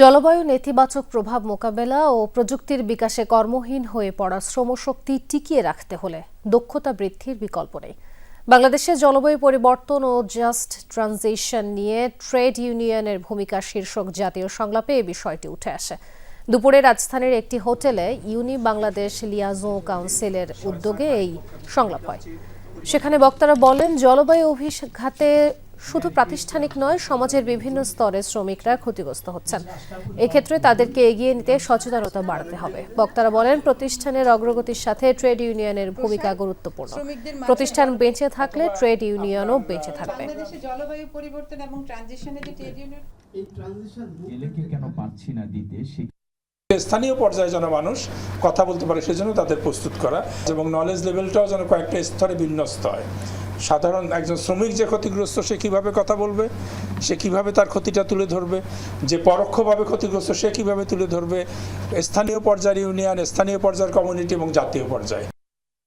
জলবায়ু নেতিবাচক প্রভাব মোকাবেলা ও প্রযুক্তির বিকাশে কর্মহীন হয়ে পড়া শ্রমশক্তি টিকিয়ে রাখতে হলে দক্ষতা বৃদ্ধির বিকল্প নেই। বাংলাদেশে জলবায়ু পরিবর্তন ও জাস্ট ট্রানজিশন নিয়ে ট্রেড ইউনিয়নের ভূমিকা শীর্ষক জাতীয় সংলাপে এ বিষয়টি উঠে আসে। দুপুরে রাজধানীর একটি হোটেলে ইউনি বাংলাদেশ লিয়াজো কাউন্সিলের উদ্যোগে এই সংলাপ হয়। সেখানে বক্তারা বলেন, জলবায়ু অভিঘাতে শুধু প্রাতিষ্ঠানিক নয় সমাজের বিভিন্ন স্তরে শ্রমিকরা ক্ষতিগ্রস্ত হচ্ছেন। এক্ষেত্রে তাদেরকে এগিয়ে নিতে সচেতনতা বাড়াতে হবে। বক্তারা বলেন প্রতিষ্ঠানের অগ্রগতির সাথে ট্রেড ইউনিয়নের ভূমিকা গুরুত্বপূর্ণ। প্রতিষ্ঠান বেঁচে থাকলে ট্রেড ইউনিয়নও বেঁচে থাকবে। জলবায়ু পরিবর্তন এবং ট্রানজিশনে যে ট্রেড ইউনিয়ন এলেকে কেন পারছি না দিতে স্থানীয় পর্যায়ে যেন মানুষ কথা বলতে পারে সেজন্য তাদের প্রস্তুত করা এবং নলেজ লেভেলটাও যেন কয়েকটা স্তরে বিন্যস্ত হয়। সাধারণ একজন শ্রমিক যে ক্ষতিগ্রস্ত, সে কীভাবে কথা বলবে? সে কীভাবে তার ক্ষতিটা তুলে ধরবে? যে পরোক্ষভাবে ক্ষতিগ্রস্ত, সে কীভাবে তুলে ধরবে? স্থানীয় পর্যায়ের ইউনিয়ন, স্থানীয় পর্যায়ের কমিউনিটি এবং জাতীয় পর্যায়ে।